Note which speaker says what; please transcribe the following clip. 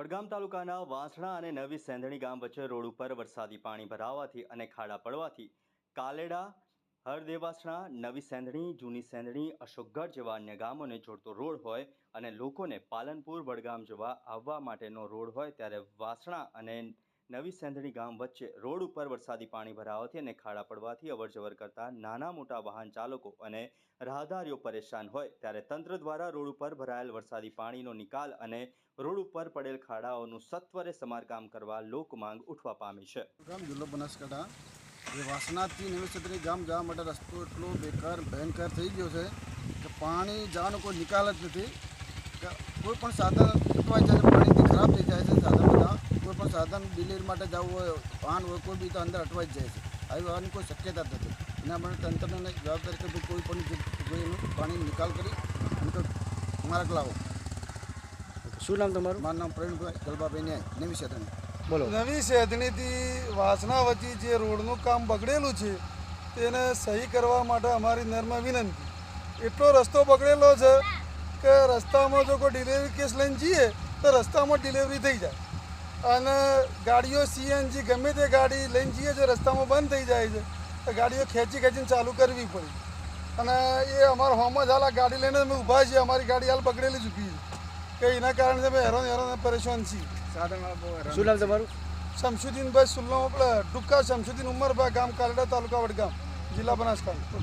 Speaker 1: વડગામ તાલુકાના વાંસણા અને નવી સેંધણી ગામ વચ્ચે રોડ ઉપર વરસાદી પાણી ભરાવાથી અને ખાડા પડવાથી કાલેડા, હરદેવાસણા, નવી સેંધણી, જૂની સેંધણી, અશોકગઢ જેવા અન્ય ગામોને જોડતો રોડ હોય અને લોકોને પાલનપુર, વડગામ જવા આવવા માટેનો રોડ હોય ત્યારે વાસણા અને નવી સેંધણી ગામ વચ્ચે રોડ ઉપર વરસાદી પાણી ભરાવાથી અને ખાડા પડવાથી અવરજવર કરતા નાના મોટા વાહન ચાલકો અને રાહદારીઓ પરેશાન હોય ત્યારે તંત્ર દ્વારા રોડ ઉપર ભરાયેલ વરસાદી પાણીનો નિકાલ અને રોડ ઉપર પડેલ ખાડાઓનું સત્વરે સમારકામ કરવા લોકમાંગ ઉઠવા પામી છે.
Speaker 2: ગામ જિલ્લો વાસનાથી નિવેશત્રી ગામ જવા માટે રસ્તો એટલો બેકાર, ભયંકર થઈ ગયો છે કે પાણી જવાનો કોઈ નિકાલ જ નથી. કોઈ પણ સાધન પાણીથી ખરાબ થઈ જાય છે સાધન બધા. કોઈ સાધન ડિલિવરી માટે જવું હોય વાહન હોય કોઈ બી તો અંદર અટવાઈ જાય છે. આવી વાહનની કોઈ શક્યતા જ નથી. એના માટે તંત્રને જવાબદારી કે કોઈ પણ જગ્યાએ એનું પાણી નિકાલ કરી અને તો માર્ગ લાવો.
Speaker 3: શું નામ તમારું?
Speaker 2: મારું નામ પ્રવીણભાઈ ગલબાભાઈ ન્યાય નવી સેતન
Speaker 3: બોલો.
Speaker 4: નવી સેધણીથી વાસણા વચ્ચે જે રોડનું કામ બગડેલું છે તેને સહી કરવા માટે અમારી નર્મ વિનંતી. એટલો રસ્તો બગડેલો છે કે રસ્તામાં જો કોઈ ડિલિવરી કેસ લઈને જઈએ તો રસ્તામાં ડિલિવરી થઈ જાય. અને ગાડીઓ સીએનજી ગમે તે ગાડી લઈને જઈએ છે રસ્તામાં બંધ થઈ જાય છે તો ગાડીઓ ખેંચી ખેંચીને ચાલુ કરવી પડી. અને એ અમારા હોમમાં જ હાલ આ ગાડી લઈને અમે ઊભા છીએ અમારી ગાડી હાલ બગડેલી ચૂકી છે. કે એના કારણે અમે હેરાન હેરાન પરેશાન છીએ.
Speaker 3: શું નામ તમારું?
Speaker 4: શમશુદ્દીનભાઈ સુલ્લામ આપણે ટૂંકા શમશુદ્દીન ઉમરભાઈ ગામ કાલડા તાલુકા વડગામ જિલ્લા બનાસકાંઠા.